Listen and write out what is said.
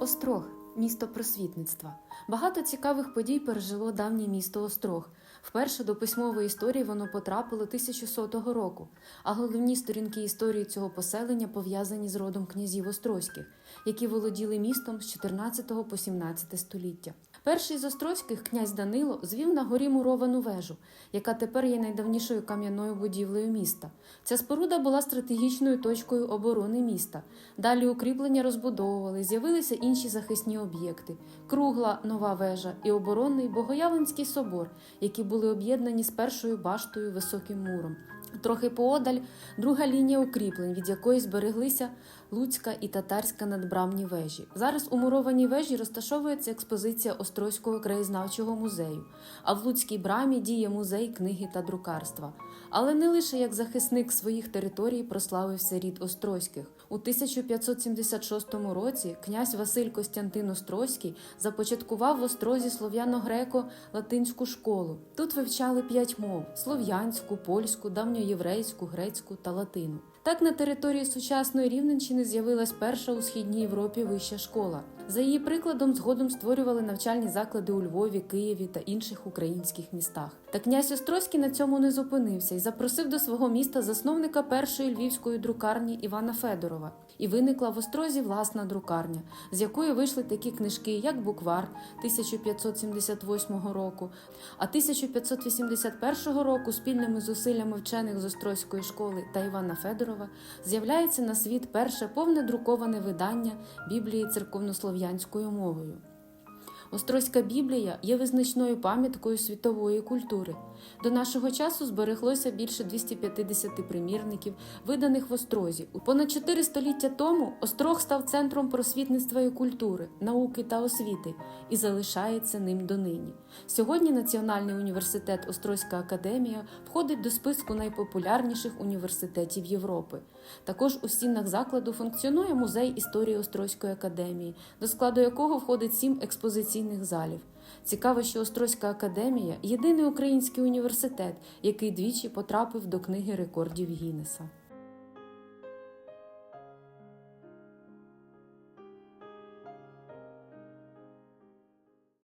Острог місто просвітництва. Багато цікавих подій пережило давнє місто Острог. Вперше до письмової історії воно потрапило 1100 року, а головні сторінки історії цього поселення пов'язані з родом князів Острозьких, які володіли містом з 14 по 17 століття. Перший з Острозьких, князь Данило, звів на горі муровану вежу, яка тепер є найдавнішою кам'яною будівлею міста. Ця споруда була стратегічною точкою оборони міста. Далі укріплення розбудовували, з'явилися інші захисні об'єкти: кругла нова вежа і оборонний Богоявленський собор, які були об'єднані з першою баштою високим муром. Трохи поодаль друга лінія укріплень, від якої збереглися Луцька і татарська надбрамні вежі. Зараз у мурованій вежі розташовується експозиція Острозького краєзнавчого музею, а в Луцькій брамі діє музей книги та друкарства. Але не лише як захисник своїх територій прославився рід Острозьких. У 1576 році князь Василь Костянтин Острозький започаткував в Острозі слов'яно-греко-латинську школу. Тут вивчали п'ять мов: слов'янську, польську, давньоєврейську, грецьку та латину. Так на території сучасної Рівненщини з'явилась перша у східній Європі вища школа. За її прикладом згодом створювали навчальні заклади у Львові, Києві та інших українських містах. Та князь Острозький на цьому не зупинився і запросив до свого міста засновника першої львівської друкарні Івана Федорова. І виникла в Острозі власна друкарня, з якої вийшли такі книжки, як Буквар 1578 року, а 1581 року спільними зусиллями вчених з Острозької школи та Івана Федорова з'являється на світ перше повне друковане видання Біблії церковнослов'янською мовою. Острозька Біблія є визначною пам'яткою світової культури. До нашого часу збереглося більше 250 примірників, виданих в Острозі. Понад чотири століття тому Острог став центром просвітництва і культури, науки та освіти і залишається ним донині. Сьогодні Національний університет Острозька академія входить до списку найпопулярніших університетів Європи. Також у стінах закладу функціонує музей історії Острозької академії, до складу якого входить сім експозиційних залів. Цікаво, що Острозька академія єдиний український університет, який двічі потрапив до книги рекордів Гіннеса.